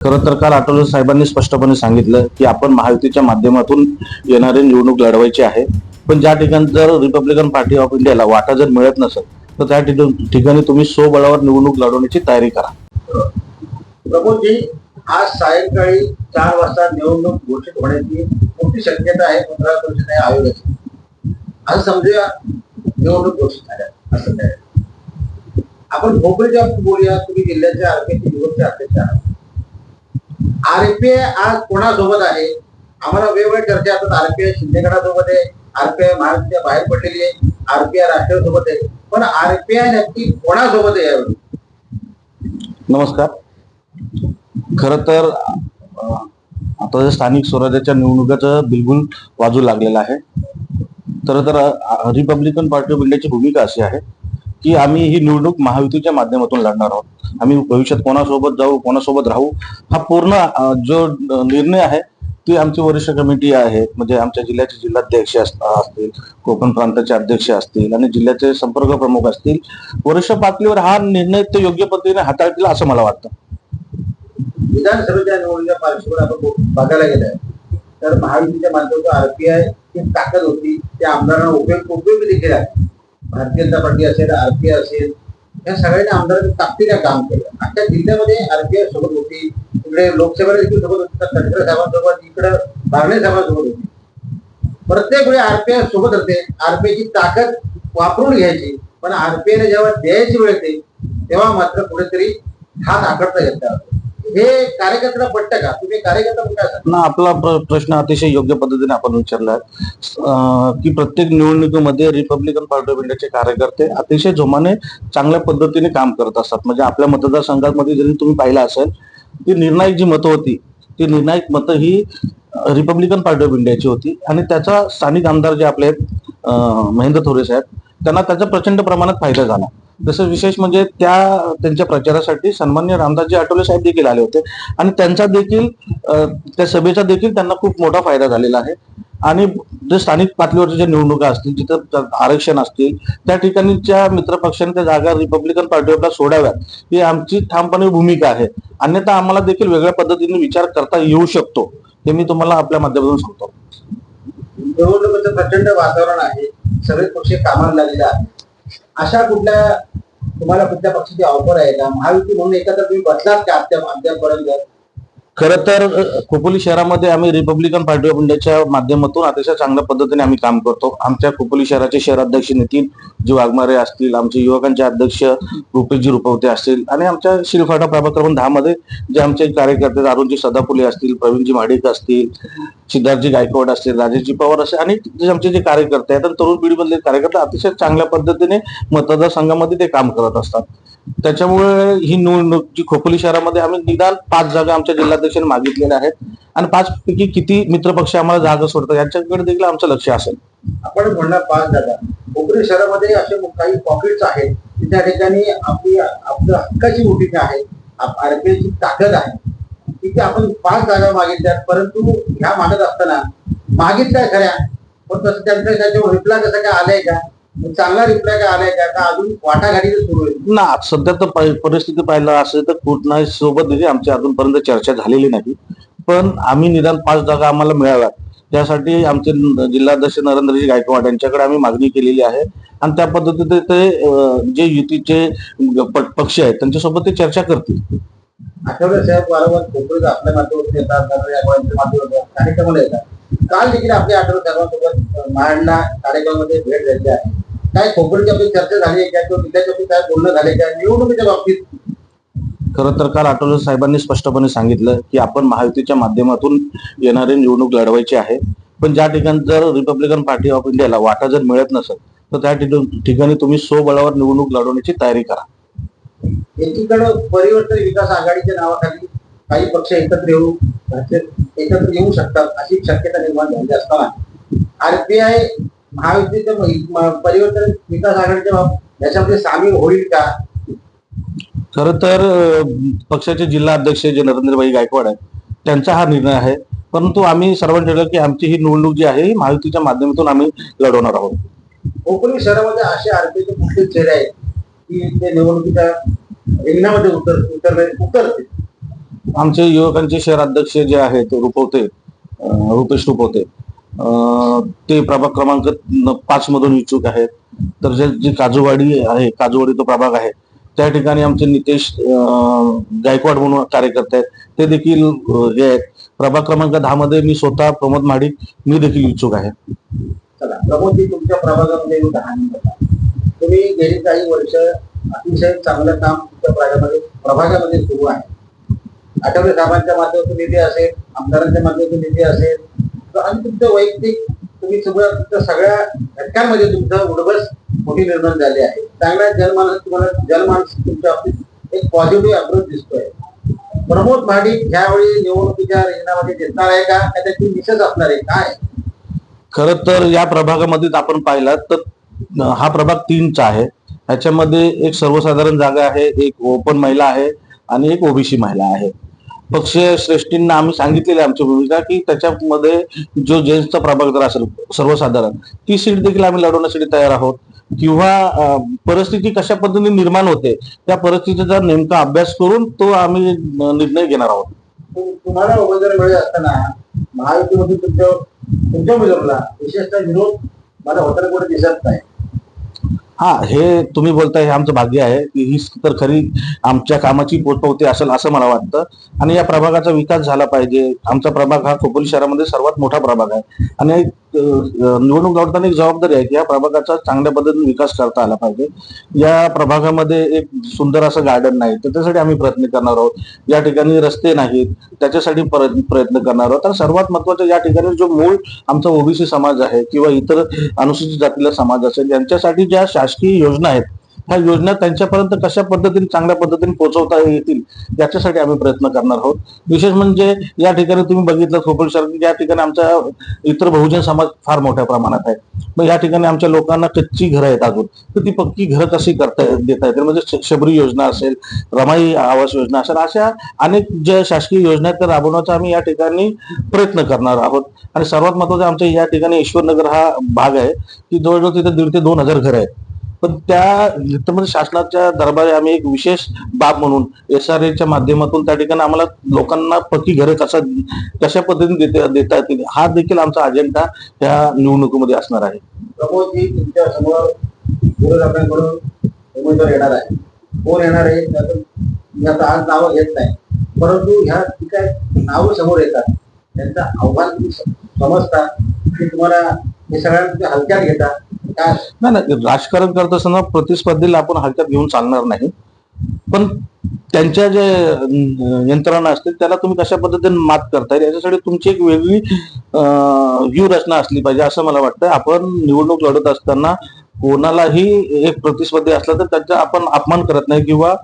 खरं तर काल आठवले साहेबांनी स्पष्टपणे सांगितलं की आपण महायुतीच्या माध्यमातून येणारी निवडणूक लढवायची आहे. पण ज्या ठिकाणी जर रिपब्लिकन पार्टी ऑफ इंडियाला वाटा जर मिळत नसेल तर त्या ठिकाणी ठिकाणी तुम्ही स्वबळावर निवडणूक लढवण्याची तयारी करा. प्रभूजी आज सायंकाळी चार वाजता निवडणूक घोषित होण्याची मोठी शक्यता आहे पंधरा वर्षाने आयोगाची. आज समजूया निवडणूक घोषित झाल्या असं आपण भोपळीच्या बोलूया तुम्ही जिल्ह्याच्या अध्यक्ष निवडचे अध्यक्ष आहात. आरपीआय आज कोणासोबत आहे? आम्हाला वेगवेगळ्या चर्चा असतात. आरपीआय शिंदेगडासोबत आहे आरपीआय महाराष्ट्राच्या बाहेर पडलेली आहे आरपीआय राष्ट्रसोबत आहे. पण आरपीआय नक्की कोणासोबत आहे यावेळी? नमस्कार. खर तर आता जे स्थानिक स्वराज्याच्या निवडणुकाचं बिलगुल वाजू लागलेलं आहे. तर तर रिपब्लिकन पार्टी ऑफ इंडियाची भूमिका अशी आहे. की आम्ही ही निवडणूक महायुतीच्या माध्यमातून लढणार आहोत. आम्ही भविष्यात कोणासोबत जाऊ कोणासोबत राहू हा पूर्ण जो निर्णय आहे ती आमची वरिष्ठ कमिटी आहे म्हणजे आमच्या जिल्ह्याचे जिल्हाध्यक्ष असतील कोकण प्रांताचे अध्यक्ष असतील आणि जिल्ह्याचे संपर्क प्रमुख असतील. वरिष्ठ पातळीवर हा निर्णय ते योग्य पद्धतीने हाताळतील असं मला वाटतं. विधानसभेच्या निवडणुकीच्या पार्श्वभूमीवर आपण बघायला गेलं तर महायुतीच्या माध्यमातून आरपीआय ची ताकद होती त्या आमदारांना उपयोग उपयोगी देखील आहे. भारतीय जनता पार्टी असेल आरपीआय असेल या सगळ्यांनी आमदारांनी ताकदीने काम केलं. अख्ख्या जिल्ह्यामध्ये आरपीआय सोबत होती इकडे लोकसभेला देखील सोबत होती तर तटकरे साहेबांसोबत इकडे बारणे साहेबांसोबत होती. प्रत्येक वेळी आरपीआय सोबत होते. आरपीआय ची ताकद वापरून घ्यायची पण आरपीआय जेव्हा द्यायची वेळ येते तेव्हा मात्र कुठेतरी हात आकडता येतात हे कार्यकर्त्याला पटत का? तुम्ही कार्यकर्ता ना आपला प्रश्न अतिशय योग्य पद्धतीने आपण विचारला की प्रत्येक निवडणुकीमध्ये रिपब्लिकन पार्टी ऑफ इंडियाचे कार्यकर्ते अतिशय जोमाने चांगल्या पद्धतीने काम करत असतात. म्हणजे आपल्या मतदारसंघामध्ये जरी तुम्ही पाहिलं असेल ती निर्णायक जी मतं होती ती निर्णायक मतं ही रिपब्लिकन पार्टी ऑफ इंडियाची होती. आणि त्याचा स्थानिक आमदार जे आपले आहेत, महेंद्र थोरे साहेब त्यांना त्याचा प्रचंड प्रमाणात फायदा झाला. जसं विशेष म्हणजे त्या त्यांच्या प्रचारासाठी सन्मान्य रामदासजी आठवले साहेब देखील आले होते. आणि त्यांचा देखील त्या सभेचा देखील त्यांना खूप मोठा फायदा झालेला आहे. आणि जे स्थानिक पातळीवरच्या ज्या निवडणुका असतील जिथं आरक्षण असतील त्या ठिकाणीच्या मित्रपक्षांनी त्या जागा रिपब्लिकन पार्टीला सोडाव्यात ही आमची ठामपणे भूमिका आहे. अन्यथा आम्हाला देखील वेगळ्या पद्धतीने विचार करता येऊ शकतो हे मी तुम्हाला आपल्या माध्यमातून सांगतो. निवडणुकीचं प्रचंड वातावरण आहे. सगळे पक्ष कामाला लागलेले आहेत. अशा कुठल्या तुम्हाला कुठल्या पक्षाची ऑफर आहे का? महायुती म्हणून एकत्र तुम्ही बसलात का अद्याप अद्यापपर्यंत खरं तर खोपोली शहरामध्ये आम्ही रिपब्लिकन पार्टी ऑफ इंडियाच्या माध्यमातून अतिशय चांगल्या पद्धतीने आम्ही काम करतो. आमच्या खोपोली शहराचे शहराध्यक्ष नितीन जी वाघमारे असतील आमचे युवकांचे अध्यक्ष रुपेशजी रुपवते असतील आणि आमच्या शिलफाटा प्रभाग क्रमांक दहा मध्ये जे आमचे कार्यकर्ते अरुणजी सदाफुले असतील प्रवीणजी महाडिक असतील सिद्धार्थजी गायकवाड असतील राजेशजी पवार असे आणि आमचे जे कार्यकर्ते आहेत तरुण पिढीमधले कार्यकर्ते अतिशय चांगल्या पद्धतीने मतदारसंघामध्ये ते काम करत असतात. त्याच्यामुळे ही निवडणूक जी खोपोली शहरामध्ये आम्ही निदान पाच जागा आमच्या जिल्ह्यात जिल्हाध्यक्षांनी मागितलेल्या आहेत. आणि पाच पैकी किती मित्रपक्ष आम्हाला जागा सोडतात याच्याकडे देखील आमचं लक्ष असेल. आपण म्हणणार पाच जागा. कोकणी शहरामध्ये असे काही पॉकेट्स आहेत की त्या ठिकाणी आपली आपलं हक्काची भूमिका आहे. आरपीआयची ताकद आहे. तिथे आपण पाच जागा मागितल्या परंतु ह्या मागत असताना मागितल्या खऱ्या पण तसं त्यांचं त्याच्यावर रिप्लाय कसं काय आलाय का? चांगला रिप्लाय काय आलाय का? का अजून वाटाघाटी सुरू आहे ना सध्या तर परि- परिस्थिती पाहिलं असेल तर कुठल्याही सोबत देखील आमची अजूनपर्यंत चर्चा झालेली नाही. पण आम्ही निदान पाच जागा आम्हाला मिळाव्यात. त्यासाठी आमचे न- जिल्हाध्यक्ष नरेंद्रजी गायकवाड यांच्याकडे आम्ही मागणी केलेली आहे. आणि त्या पद्धतीने ते अं, जे युतीचे प- पक्ष आहेत त्यांच्यासोबत ते चर्चा करतील. आठवले साहेब वारंवार कोकणीत आपल्या माध्यमातून येतात माध्यमातून कार्यक्रमाला येतात. काल देखील आपल्या आठवले साहेबांसोबत महाडला कार्यक्रमामध्ये भेट झाली आहे. काय आपली चर्चा झाली आहे का? किंवा तिच्याच्या काय बोलणं झाले का? निवडणुकीच्या बाबतीत. खरं तर काल आठवले साहेबांनी स्पष्टपणे सांगितलं की आपण महायुतीच्या माध्यमातून येणारी निवडणूक लढवायची आहे. पण ज्या ठिकाणी जर रिपब्लिकन पार्टी ऑफ इंडियाला वाटा जर मिळत नसेल तर त्या ठिकाणी ठिकाणी तुम्ही स्वबळावर निवडणूक लढवण्याची तयारी करा. एकीकडे परिवर्तन विकास आघाडीच्या नावाखाली काही पक्ष एकत्र येऊ एकत्र येऊ शकतात अशी शक्यता निर्माण झाली असताना. आरपीआय महायुतीच्या परिवर्तन विकास आघाडीच्या याच्यामध्ये सामील होईल का? खरं तर पक्षाचे जिल्हा अध्यक्ष जे नरेंद्रभाई गायकवाड आहेत त्यांचा हा निर्णय आहे. परंतु आम्ही सर्वांनी ठरवलं की आमची ही निवडणूक जी आहे ही महायुतीच्या माध्यमातून आम्ही लढवणार आहोत. कोकणी शहरामध्ये असे आरपीआयचे कुठले चेहरे आहेत की ते निवडणुकीच्या रिंगणामध्ये उतर उतरले उतरतील. आमचे युवकांचे शहर अध्यक्ष जे आहेत रुपवते रुपेश रुपवते ते प्रभाग क्रमांक पाच मधून इच्छुक आहेत. तर जे जी काजूवाडी आहे काजूवाडी तो प्रभाग आहे त्या ठिकाणी आमचे नितेश गायकवाड म्हणून कार्यकर्ते आहेत. ते देखील हे आहेत. प्रभाग क्रमांक दहा मध्ये मी स्वतः प्रमोद महाडिक मी देखील इच्छुक आहे. चला तुमच्या प्रभागामध्ये दहा तुम्ही गेली काही वर्ष अतिशय चांगलं काम तुमच्या प्रभागामध्ये प्रभागामध्ये सुरू आहे. आठवले साहेबांच्या माध्यमातून निधी असेल आमदारांच्या माध्यमातून निधी असेल. तर आणि तुमचं वैयक्तिक तुम्ही सगळं तुमच्या सगळ्या घटकांमध्ये तुमचं उडबस मोठी निर्माण झाली आहे. चांगला जनमानस तुम्हाला जनमानस तुमच्या बाबतीत एक पॉझिटिव्ह अप्रोच दिसतोय. प्रमोद महाडिक ह्यावेळी निवडणुकीच्या रिंगणामध्ये दिसणार आहे का? त्याची मिसच असणार आहे. काय? खर तर या प्रभागामध्ये आपण पाहिलात तर हा प्रभाग तीनचा आहे. ह्याच्यामध्ये एक सर्वसाधारण जागा आहे एक ओपन महिला आहे आणि एक ओबीसी महिला आहे. पक्ष श्रेष्ठींना आम्ही सांगितलेली आमची भूमिका की त्याच्यामध्ये जो जेंट्सचा प्रभाग जर असेल सर्वसाधारण ती सीट देखील आम्ही लढवण्यासाठी तयार आहोत. किंवा परिस्थिती कशा पद्धतीने निर्माण होते त्या परिस्थितीचा नेमका अभ्यास करून तो आम्ही निर्णय घेणार आहोत. तुम्हाला उमेदवारी मिळत असताना महायुतीमध्ये तुमच्या तुमच्या उमेदवाराला विशेषतः विरोध मला होताना कुठे दिसत नाही. हा हे तुम्ही बोलताय हे आमचं भाग्य आहे की ही तर खरी आमच्या कामाची पोचपावती असेल असं मला वाटतं. आणि या प्रभागाचा विकास झाला पाहिजे. आमचा प्रभाग हा खोपोली शहरामध्ये सर्वात मोठा प्रभाग आहे. आणि एक, निवडणूक लढताना एक जबाबदारी आहे की या प्रभागाचा चांगल्या पद्धतीने विकास करता आला पाहिजे. या प्रभागामध्ये एक सुंदर असं गार्डन नाही तर त्यासाठी आम्ही प्रयत्न करणार आहोत. या ठिकाणी रस्ते नाहीत. त्याच्यासाठी प्रयत्न करणार आहोत. आणि सर्वात महत्वाचं या ठिकाणी जो मूळ आमचा ओबीसी समाज आहे किंवा इतर अनुसूचित जातीला समाज असेल यांच्यासाठी ज्या शासकीय योजना आहेत ह्या योजना त्यांच्यापर्यंत कशा पद्धतीने चांगल्या पद्धतीने पोहोचवता येतील याच्यासाठी आम्ही प्रयत्न करणार आहोत. विशेष म्हणजे या ठिकाणी तुम्ही बघितलं खोपल शहर या ठिकाणी आमचा इतर बहुजन समाज फार मोठ्या प्रमाणात आहे. मग या ठिकाणी आमच्या लोकांना कच्ची घरं आहेत अजून. तर ती पक्की घरं कशी करता देता येतील? म्हणजे शबरी योजना असेल रमाई आवास योजना असेल अशा अनेक ज्या शासकीय योजना आहेत त्या राबवण्याचा आम्ही या ठिकाणी प्रयत्न करणार आहोत. आणि सर्वात महत्वाचं आमच्या या ठिकाणी ईश्वरनगर हा भाग आहे की जवळजवळ तिथे दीड ते दोन हजार घरं आहेत. पण त्या मध्ये शासनाच्या दरबारी आम्ही एक विशेष बाब म्हणून एस आर एच्या माध्यमातून त्या ठिकाणी आम्हाला लोकांना पक्की घरं कसा कशा पद्धतीने देता देता येतील हा देखील आमचा अजेंडा या निवडणुकीमध्ये असणार आहे. तुमच्यासमोर उमेदवार येणार आहे. कोण येणार आहे त्यातून आता आज नावं घेत नाही. परंतु ह्या जी काय नावं समोर येतात त्यांचं आव्हान समजतात समजता की तुम्हाला हे सगळ्यांना हलक्यात घेता. नाही नाही राजकारण करत असताना प्रतिस्पर्धीला आपण हलक्यात घेऊन चालणार नाही. पण त्यांच्या जे यंत्रणा असतील त्याला तुम्ही कशा पद्धतीने मात करता येईल याच्यासाठी तुमची एक वेगळी अं, व्यूहरचना असली पाहिजे असं मला वाटतं आपण निवडणूक लढत असताना कोणालाही एक प्रतिस्पर्धी असला तर त्याचा आपण अपमान करत नाही किंवा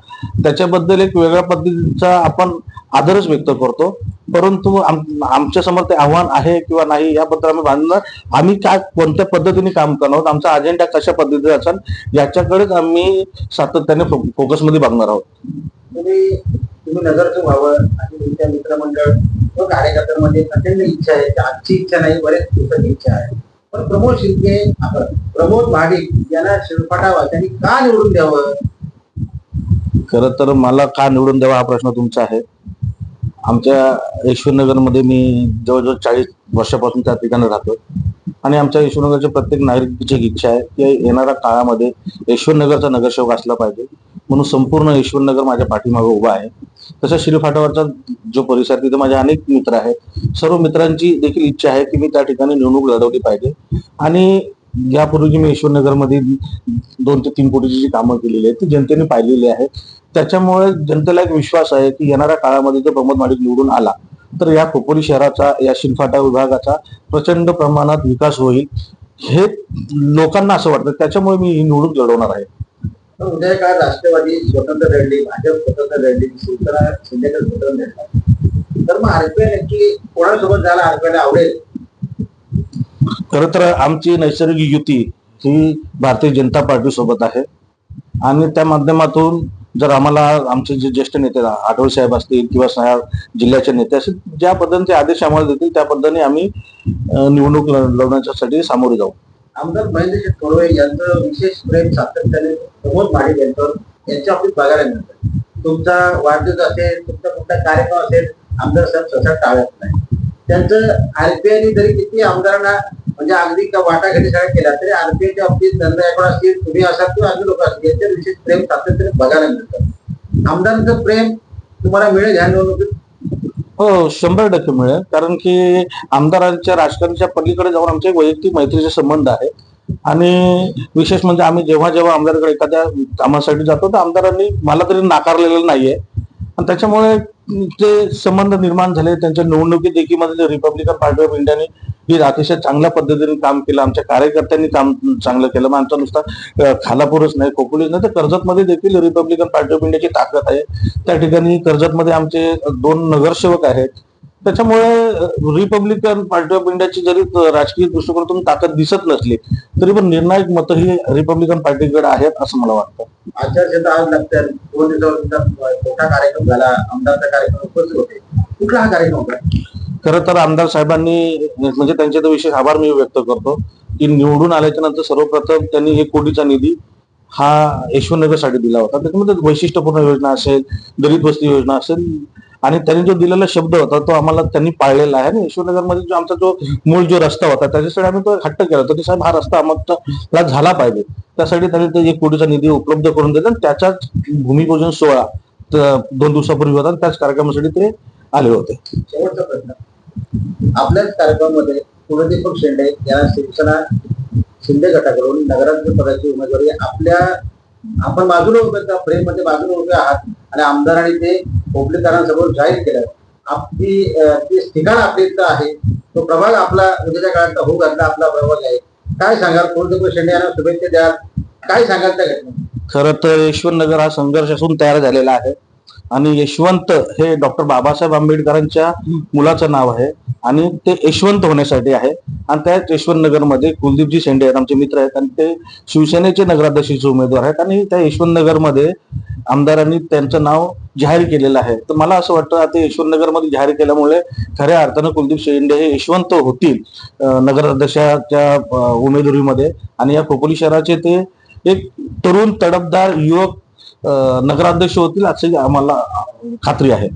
त्याच्याबद्दल एक वेगळ्या पद्धतीचा आपण आदरच व्यक्त करतो. परंतु आम- आमच्यासमोर ते आव्हान आहे किंवा नाही याबद्दल आम्ही बांधणार आम्ही काय कोणत्या पद्धतीने काम करणार आहोत आमचा अजेंडा कशा पद्धतीने असेल याच्याकडेच आम्ही सातत्याने फोकसमध्ये बांधणार आहोत. तुम्ही तुम्ही नगरचं व्हावं आणि तुमच्या मित्रमंडळ व कार्यकर्त्यांमध्ये प्रचंड इच्छा आहे आजची इच्छा नाही बरेच दिवसाची इच्छा आहे. पण प्रमोद शिंदे प्रमोद भाडिक यांना शिरफाटावा त्यांनी का निवडून द्यावं? खरं तर मला का निवडून द्यावा हा प्रश्न तुमचा आहे. आमच्या यशवंतनगरमध्ये मी जवळजवळ चाळीस वर्षापासून त्या ठिकाणी राहतो. आणि आमच्या यशवंतनगरच्या प्रत्येक नागरिकाची इच्छा आहे की येणाऱ्या काळामध्ये यशवंतनगरचा नगरसेवक असला पाहिजे. म्हणून संपूर्ण यशवंतनगर माझ्या पाठीमागे उभा आहे. तसं श्रीफाटावरचा जो परिसर तिथे माझे अनेक मित्र आहेत. सर्व मित्रांची देखील इच्छा आहे की मी त्या ठिकाणी निवडणूक लढवली पाहिजे. आणि यापूर्वी मी ईश्वरनगरमध्ये दोन ते तीन कोटीची जी कामं केलेली आहेत ती जनतेने पाहिलेली आहे त्याच्यामुळे जनतेला एक विश्वास आहे की येणाऱ्या काळामध्ये जर प्रमोद माडिक निवडून आला तर या खोपोली शहराचा या शिनफाटा विभागाचा प्रचंड प्रमाणात विकास होईल. हे लोकांना असं वाटतं. त्याच्यामुळे मी ही निवडणूक लढवणार आहे. उद्या काळ राष्ट्रवादी स्वतंत्र लढली भाजप स्वतंत्र लढली शिवसेना शिंदेकर स्वतंत्र लढला तर मग आरपीआय नक्की कोणासोबत जायला आरपीआयला आवडेल? खरं तर आमची नैसर्गिक युती ही भारतीय जनता पार्टी सोबत आहे. आणि त्या माध्यमातून जर आम्हाला आमचे जे ज्येष्ठ नेते आठवले साहेब असतील किंवा साहेब जिल्ह्याचे नेते असतील ज्या पद्धतीचे आदेश आम्हाला देतील त्या पद्धतीने आम्ही निवडणूक लढ- लढवण्यासाठी सामोरे जाऊ. आमदार महेंद्र थोडवे यांचं विशेष प्रेम सातत्याने प्रमोद महाडिक यांच्यावर यांच्या ऑफिस बघायला मिळतं. तुमचा वाढदिवस असेल तुमचा कुठला कार्यक्रम असेल आमदार साहेब सहसा टाळत नाही. त्यांचं आरपीआयने जरी किती आमदारांना म्हणजे अगदी का वाटाघाटी सगळ्या केल्या तरी आरपीआयच्या बाबतीत धनरायकोड असतील तुम्ही असाल किंवा अजून लोक असतील यांच्या विशेष प्रेम सातत्याने बघायला मिळतं. आमदारांचं प्रेम तुम्हाला मिळेल ह्या निवडणुकीत हो शंभर टक्के मिळेल. कारण की आमदारांच्या राजकारणाच्या पलीकडे जाऊन आमचे वैयक्तिक मैत्रीचे संबंध आहे आणि विशेष म्हणजे आम्ही जेव्हा जेव्हा आमदाराकडे एखाद्या कामासाठी जातो तर आमदारांनी मला तरी नाकारलेलं नाहीये. आणि त्याच्यामुळे जे संबंध निर्माण झाले त्यांच्या निवडणुकी देखीमध्ये रिपब्लिकन पार्टी ऑफ इंडियाने ही अतिशय चांगल्या पद्धतीने काम केलं आमच्या कार्यकर्त्यांनी काम चांगलं केलं. मग आमचा नुसता खालापूरच नाही खोपोलीच नाही तर कर्जतमध्ये देखील रिपब्लिकन पार्टी ऑफ इंडियाची ताकद आहे. त्या ठिकाणी कर्जतमध्ये आमचे दोन नगरसेवक आहेत. त्याच्यामुळे रिपब्लिकन पार्टी ऑफ इंडियाची जरी राजकीय दृष्टिकोनातून ताकद दिसत नसली तरी पण निर्णायक मत ही रिपब्लिकन पार्टीकडे आहेत असं मला वाटतं. आचारसंहिता आज लागतात दोन दिवसावर मोठा कार्यक्रम झाला. आमदारचा कार्यक्रम उपस्थित होते. कुठला हा कार्यक्रम होता? खरं तर आमदार साहेबांनी म्हणजे त्यांचे तर विशेष आभार मी व्यक्त करतो की निवडून आल्याच्यानंतर सर्वप्रथम त्यांनी एक कोटीचा निधी हा यशवंतनगरसाठी दिला होता. त्याच्यामध्ये वैशिष्ट्यपूर्ण योजना असेल दलित वस्ती योजना असेल आणि त्यांनी जो दिलेला शब्द होता तो आम्हाला त्यांनी पाळलेला आहे. आणि यशवंतनगरमध्ये जो आमचा जो मूळ जो रस्ता होता त्याच्यासाठी आम्ही तो हट्ट केला होता की साहेब हा रस्ता आम्हाला झाला पाहिजे. त्यासाठी त्यांनी ते एक कोटीचा निधी उपलब्ध करून दिला आणि त्याच्याच भूमिपूजन सोहळा दोन दिवसापूर्वी होता त्याच कार्यक्रमासाठी ते आले होते. शेवटचा प्रश्न. आपल्याच कार्यक्रमामध्ये कुलदीपक शेंडे यांना शिवसेना शिंदे गटाकडून नगराध्यक्ष पदाची उमेदवारी आपल्या आपण बाजूला उभे त्या फ्रेममध्ये बाजूला उभे आहात. आणि आमदारांनी ते कोपलेकरांसमोर जाहीर केलं. आपली ते ठिकाण आपली इथं आहे. तो प्रभाग आपला उद्याच्या काळात होऊ घातला आपला प्रभाग आहे. काय सांगाल? कुलदीपक शेंडे यांना शुभेच्छा द्याल. काय सांगाल त्या घटनेत खरं तर ईश्वर नगर हा संघर्ष असून तयार झालेला आहे. आणि यशवंत हे डॉक्टर बाबासाहेब आंबेडकरांच्या मुलाचं नाव आहे. आणि ते यशवंत होण्यासाठी आहे. आणि त्याच यशवंत नगरमध्ये कुलदीपजी शेंडे आहेत आमचे मित्र आहेत. आणि ते शिवसेनेचे नगराध्यक्षाचे उमेदवार आहेत. आणि त्या यशवंत नगरमध्ये आमदारांनी त्यांचं नाव जाहीर केलेलं आहे. तर मला असं वाटतं आता यशवंत नगरमध्ये जाहीर केल्यामुळे खऱ्या अर्थानं कुलदीप शेंडे हे यशवंत होतील नगराध्यक्षाच्या उमेदवारीमध्ये. आणि या खोपोली शहराचे ते एक तरुण तडपदार युवक नगराध्यक्ष होतील अशी आम्हाला खात्री आहे.